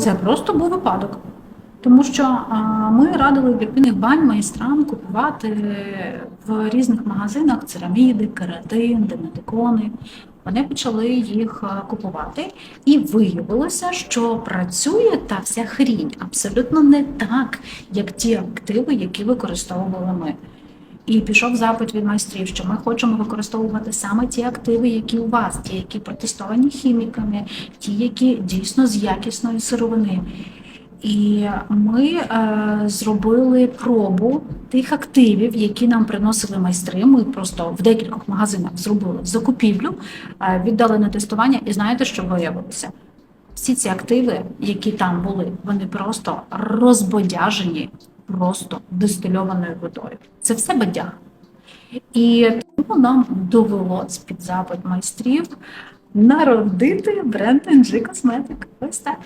Це просто був випадок. Тому що ми радили вірпінних бань майстрам купувати в різних магазинах цераміди, кератин, демедикони. Вони почали їх купувати, і виявилося, що працює та вся хрінь абсолютно не так, як ті активи, які використовували ми. І пішов запит від майстрів, що ми хочемо використовувати саме ті активи, які у вас, ті, які протестовані хіміками, ті, які дійсно з якісної сировини. І ми е, зробили пробу тих активів, які нам приносили майстри. Ми просто в декількох магазинах зробили закупівлю, е, віддали на тестування, і знаєте, що виявилося? Всі ці активи, які там були, вони просто розбодяжені просто дистильованою водою. Це все бадяг. І тому нам довелось під запит майстрів народити бренд NG Cosmetic. Ось так.